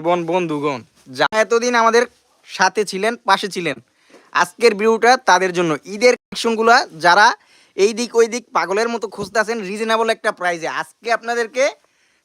বোন, বন্ধুগণ যা এতদিন আমাদের সাথে ছিলেন, পাশে ছিলেন, আজকের ভিডিওটা তাদের জন্য। ঈদের কালেকশনগুলো যারা এই দিক ওই দিক পাগলের মতো খুঁজতেছেন রিজনেবল একটা প্রাইসে আজকে আপনাদেরকে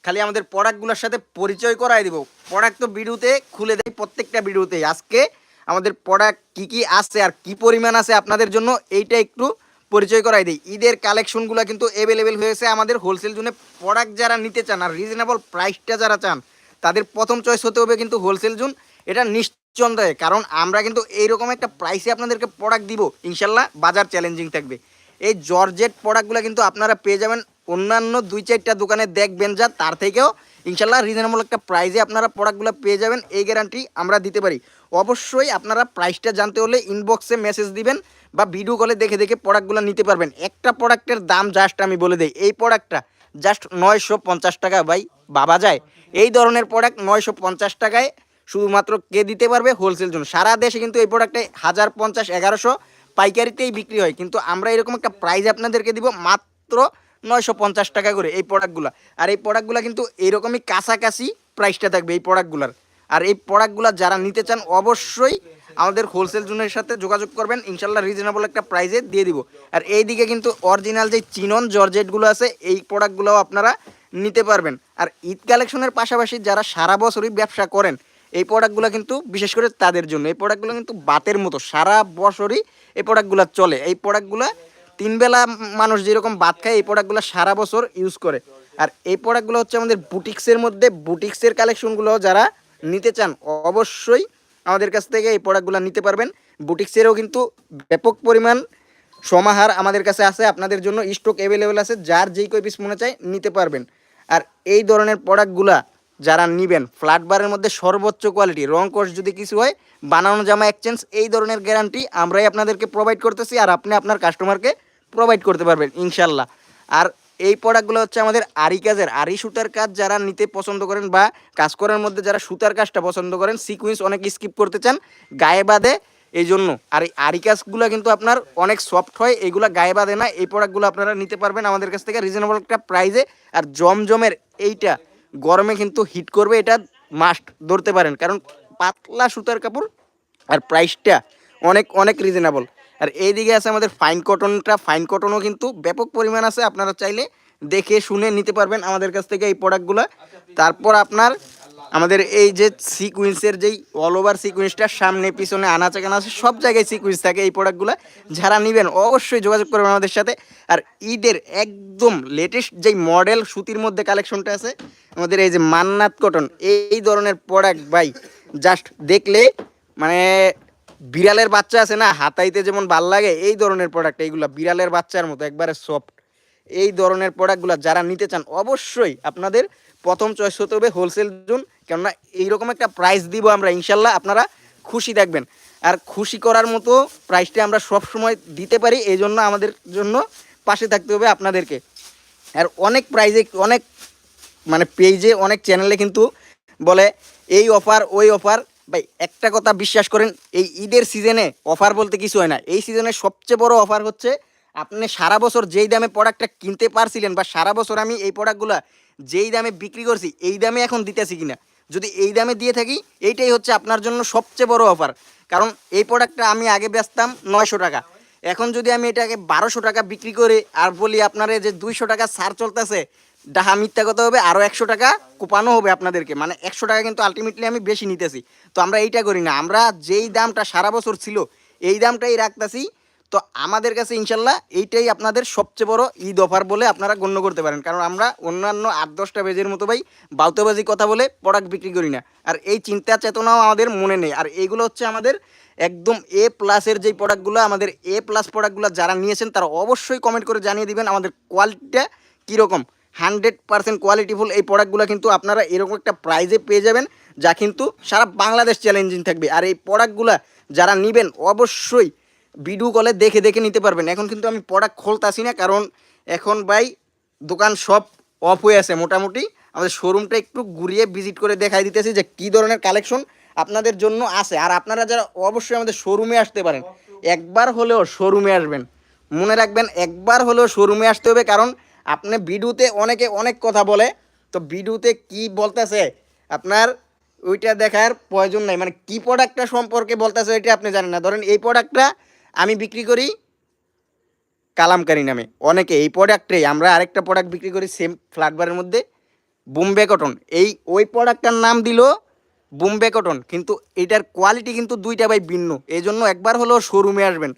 খালি আমাদের প্রোডাক্টগুলোর সাথে পরিচয় করাই দিব। প্রোডাক্ট তো ভিডিওতে খুলে দেয় প্রত্যেকটা ভিডিওতেই। আজকে আমাদের প্রোডাক্ট কি কি আছে আর কি পরিমাণ আছে আপনাদের জন্য এইটা একটু পরিচয় করাই দিই। ঈদের কালেকশনগুলো কিন্তু অ্যাভেলেবেল হয়েছে আমাদের হোলসেল জোনে প্রোডাক্ট যারা নিতে চান আর রিজনেবল প্রাইসটা যারা চান তাদের প্রথম চয়েস হতে হবে কিন্তু হোলসেল জোন। এটা নিশ্চন্দায় কারণ আমরা কিন্তু এইরকম একটা প্রাইসে আপনাদেরকে প্রোডাক্ট দিব। ইনশাল্লাহ বাজার চ্যালেঞ্জিং থাকবে। এই জর্জেট প্রোডাক্টগুলো কিন্তু আপনারা পেয়ে যাবেন অন্যান্য দুই চারটা দোকানে দেখবেন যা, তার থেকেও ইনশাল্লাহ রিজনেবল একটা প্রাইসে আপনারা প্রোডাক্টগুলো পেয়ে যাবেন, এই গ্যারান্টি আমরা দিতে পারি। অবশ্যই আপনারা প্রাইসটা জানতে হলে ইনবক্সে মেসেজ দিবেন বা ভিডিও কলে দেখে দেখে প্রোডাক্টগুলো নিতে পারবেন। একটা প্রোডাক্টের দাম জাস্ট আমি বলে দিই, এই প্রোডাক্টটা জাস্ট নয়শো পঞ্চাশ টাকা ভাই, বাবা যায়। এই ধরনের প্রোডাক্ট নয়শো পঞ্চাশ টাকায় শুধুমাত্র কে দিতে পারবে? হোলসেল জন্য। সারা দেশে কিন্তু এই প্রোডাক্টে হাজার পঞ্চাশ, এগারোশো পাইকারিতেই বিক্রি হয়। কিন্তু আমরা এরকম একটা প্রাইস আপনাদেরকে দিব মাত্র নয়শো পঞ্চাশ টাকা করে এই প্রোডাক্টগুলো আর এই প্রোডাক্টগুলো কিন্তু এরকমই কাছাকাছি প্রাইসটা থাকবে এই প্রোডাক্টগুলোর আর এই প্রোডাক্টগুলো যারা নিতে চান, অবশ্যই আমাদের হোলসেল জোনের সাথে যোগাযোগ করবেন ইনশাল্লাহ রিজনেবল একটা প্রাইসে দিয়ে দিব। আর এই দিকে কিন্তু অরিজিনাল যে চিনন জর্জেটগুলো আছে, এই প্রোডাক্টগুলোও আপনারা নিতে পারবেন। আর ঈদ কালেকশনের পাশাপাশি যারা সারা বছরই ব্যবসা করেন, এই প্রোডাক্টগুলো কিন্তু বিশেষ করে তাদের জন্য, এই প্রোডাক্টগুলো কিন্তু বাতের মতো, সারা বছরই এই প্রোডাক্টগুলো চলে। এই প্রোডাক্টগুলো তিন বেলা মানুষ যেরকম ভাত খায়, এই প্রোডাক্টগুলো সারা বছর ইউজ করে। আর এই প্রোডাক্টগুলো হচ্ছে আমাদের বুটিক্সের মধ্যে বুটিক্সের কালেকশনগুলো যারা নিতে চান, অবশ্যই আমাদের কাছ থেকে এই প্রোডাক্টগুলো নিতে পারবেন। বুটিক্সেরও কিন্তু ব্যাপক পরিমাণ সমাহার আমাদের কাছে আছে, আপনাদের জন্য স্টক অ্যাভেলেবেল আছে, যার যেই কই পিস মনে চায় নিতে পারবেন। আর এই ধরনের প্রোডাক্টগুলা যারা নিবেন ফ্ল্যাট বারের মধ্যে সর্বোচ্চ কোয়ালিটি রং কোর্স যদি কিছু হয়, বানানো জামা এক্সচেঞ্জ এই ধরনের গ্যারান্টি আমরাই আপনাদেরকে প্রোভাইড করতেছি, আর আপনি আপনার কাস্টমারকে প্রোভাইড করতে পারবেন, ইনশাল্লাহ। আর এই প্রোডাক্টগুলো হচ্ছে আমাদের আরি কাজের, আরি সুতার কাজ যারা নিতে পছন্দ করেন বা কাজ করার মধ্যে যারা সুতার কাজটা পছন্দ করেন সিকুয়েন্স অনেক স্কিপ করতে চান, গায়ে বাঁধে এই জন্য আর এই আরি কাজগুলো কিন্তু আপনার অনেক সফট হয় এইগুলো গায়ে বাঁধে না, এই প্রোডাক্টগুলো আপনারা নিতে পারবেন আমাদের কাছ থেকে রিজনেবল একটা প্রাইসে আর জমজমের এইটা গরমে কিন্তু হিট করবে, এটা মাস্ট ধরতে পারেন। কারণ পাতলা সুতার কাপড় আর প্রাইসটা অনেক অনেক রিজনেবল আর এইদিকে আছে আমাদের ফাইন কটনটা ফাইন কটনও কিন্তু ব্যাপক পরিমাণ আছে, আপনারা চাইলে দেখে শুনে নিতে পারবেন আমাদের কাছ থেকে এই প্রোডাক্টগুলো তারপর আপনার আমাদের এই যে সিকুয়েন্সের যেই অল ওভার সিকুয়েন্সটার সামনে, পিছনে আনাচে আছে সব জায়গায় সিকুয়েন্স থাকে এই প্রোডাক্টগুলো যারা নেবেন অবশ্যই যোগাযোগ করবেন আমাদের সাথে। আর ঈদের একদম লেটেস্ট যেই মডেল সুতির মধ্যে কালেকশনটা আছে, আমাদের এই যে মান্নাত কটন এই ধরনের প্রোডাক্ট বাই জাস্ট দেখলে মানে বিড়ালের বাচ্চা আছে না, হাতাইতে যেমন ভালো লাগে, এই ধরনের প্রোডাক্ট এইগুলা বিড়ালের বাচ্চার মতো একবারে সফট এই ধরনের প্রোডাক্টগুলো যারা নিতে চান, অবশ্যই আপনাদের প্রথম চয়েস হতে হবে হোলসেল জোন, কেননা এইরকম একটা প্রাইস দিব আমরা, ইনশাল্লাহ আপনারা খুশি থাকবেন। আর খুশি করার মতো প্রাইসটা আমরা সব সময় দিতে পারি, এই জন্য আমাদের জন্য পাশে থাকতে হবে আপনাদেরকে। আর অনেক প্রাইজে অনেক মানে পেজে অনেক চ্যানেলে কিন্তু বলে, এই অফার ওই অফার ভাই, একটা কথা বিশ্বাস করেন, এই ঈদের সিজনে অফার বলতে কিছু হয় না। এই সিজনে সবচেয়ে বড় অফার হচ্ছে, আপনি সারা বছর যেই দামে প্রোডাক্টটা কিনতে পারছিলেন বা সারা বছর আমি এই প্রোডাক্টগুলো যেই দামে বিক্রি করছি, এই দামে এখন দিতেছি কিনা? যদি এই দামে দিয়ে থাকি, এইটাই হচ্ছে আপনার জন্য সবচেয়ে বড় অফার কারণ এই প্রোডাক্টটা আমি আগে বেচতাম নয়শো টাকা। এখন যদি আমি এটাকে বারোশো টাকা বিক্রি করে আর বলি আপনার যে দুইশো টাকা সার চলতেছে ডাহা মিথ্যা কথা হবে আরও একশো টাকা কোপানো হবে আপনাদেরকে। মানে একশো টাকা কিন্তু আলটিমেটলি আমি বেশি নিতেছি। তো আমরা এইটা করি না। আমরা যেই দামটা সারা বছর ছিল, এই দামটাই রাখতেছি। তো আমাদের কাছে ইনশাল্লাহ এইটাই আপনাদের সবচেয়ে বড় ঈদ অফার বলে আপনারা গণ্য করতে পারেন। কারণ আমরা অন্যান্য আট দশটা বেজের মতো ভাই বাউতাবাজি কথা বলে প্রোডাক্ট বিক্রি করি না। আর এই চিন্তা চেতনাও আমাদের মনে নেই। আর এইগুলো হচ্ছে আমাদের একদম এ প্লাসের যেই প্রোডাক্টগুলো আমাদের এ প্লাস প্রোডাক্টগুলো যারা নিয়েছেন, তারা অবশ্যই কমেন্ট করে জানিয়ে দিবেন আমাদের কোয়ালিটিটা কীরকম। হান্ড্রেড পার্সেন্ট কোয়ালিটিফুল এই প্রোডাক্টগুলো কিন্তু আপনারা এরকম একটা প্রাইজে পেয়ে যাবেন, যা কিন্তু সারা বাংলাদেশ চ্যালেঞ্জিং থাকবে। আর এই প্রোডাক্টগুলো যারা নেবেন, অবশ্যই ভিডিও কলে দেখে দেখে নিতে পারবেন। এখন কিন্তু আমি প্রোডাক্ট খুলতাছি না, কারণ এখন ভাই দোকান সব অফ হয়ে আছে মোটামুটি। আমাদের শোরুমটা একটু ঘুরিয়ে ভিজিট করে দেখাই দিতেছি যে কী ধরনের কালেকশন আপনাদের জন্য আছে। আর আপনারা যারা অবশ্যই আমাদের শোরুমে আসতে পারেন, একবার হলেও শোরুমে আসবেন। মনে রাখবেন, একবার হলেও শোরুমে আসতে হবে, কারণ আপনি ভিডিওতে অনেকে অনেক কথা বলে, তো ভিডিওতে কি বলতেছে আপনার ওইটা দেখার প্রয়োজন নাই। মানে কি প্রোডাক্টটা সম্পর্কে বলতেছে এটা আপনি জানেন না। ধরেন এই প্রোডাক্টটা আমি বিক্রি করি কালামকারি নামে। অনেকে এই প্রোডাক্টে আমরা আরেকটা প্রোডাক্ট বিক্রি করি সেম ফ্ল্যাটবারের মধ্যে, বোম্বে কটন এই, ওই প্রোডাক্টটার নাম দিল বোম্বে কটন কিন্তু এটার কোয়ালিটি কিন্তু দুইটা ভাই ভিন্ন। এই জন্য একবার হলো শোরুমে আসবেন।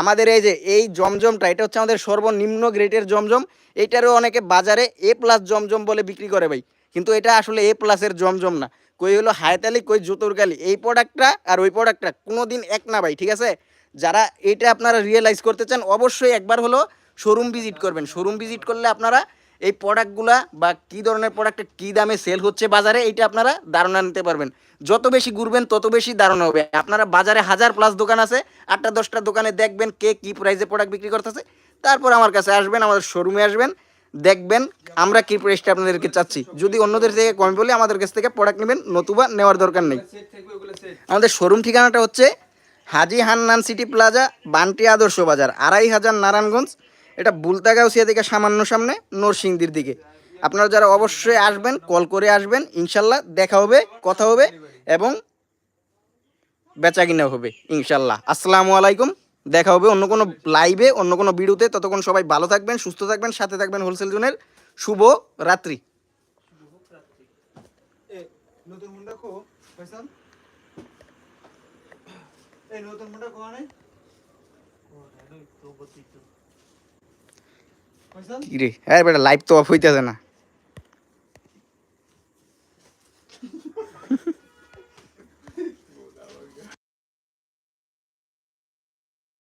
আমাদের এই যে, এই জমজমটা, এটা হচ্ছে আমাদের সর্বনিম্ন গ্রেডের জমজম। এটারও অনেকে বাজারে এ প্লাস জমজম বলে বিক্রি করে ভাই। কিন্তু এটা আসলে এ প্লাসের জমজম না। কই হলো হায়তালি কই জুতুরকালি এই প্রোডাক্টটা আর ওই প্রোডাক্টটা কোনো দিন এক না ভাই, ঠিক আছে? যারা এটা আপনারা রিয়েলাইজ করতে চান, অবশ্যই একবার হলো শোরুম ভিজিট করবেন। শোরুম ভিজিট করলে আপনারা এই প্রোডাক্টগুলা বা কী ধরনের প্রোডাক্টটা কী দামে সেল হচ্ছে বাজারে, এইটা আপনারা ধারণা নিতে পারবেন। যত বেশি ঘুরবেন, তত বেশি ধারণা হবে। আপনারা বাজারে হাজার প্লাস দোকান আছে, আটটা দশটা দোকানে দেখবেন কে কী প্রাইসে প্রোডাক্ট বিক্রি করতেছে। তারপর আমার কাছে আসবেন, আমাদের শোরুমে আসবেন, দেখবেন আমরা কী প্রাইসটা আপনাদেরকে চাচ্ছি। যদি অন্যদের থেকে কমে বলে, আমাদের কাছ থেকে প্রোডাক্ট নেবেন, নতুবা নেওয়ার দরকার নেই। আমাদের শোরুম ঠিকানাটা হচ্ছে হাজি হান্নান সিটি প্লাজা বান্টি আদর্শ বাজার, আড়াই হাজার নারায়ণগঞ্জ এটা বুলতাগাউসিয়া থেকে সামান্য সামনে নরসিংদীর দিকে। আপনারা যারা অবশ্যই আসবেন কল করে আসবেন ইনশাল্লাহ দেখা হবে কথা হবে এবং বেচা কিনা হবে ইনশাল্লাহ। আসসালামু আলাইকুম দেখা হবে অন্য কোনো লাইভে অন্য কোনো ভিডিওতে ততক্ষণ সবাই ভালো থাকবেন সুস্থ থাকবেন সাথে থাকবেন হোলসেল জোনের শুভ রাত্রি। এ নতুন মুন্ডা কো এই নতুন মুন্ডা কো আনে? পয়সান কি রে? হ্যাঁ বেটা লাইভ তো অফ হইতেছে না।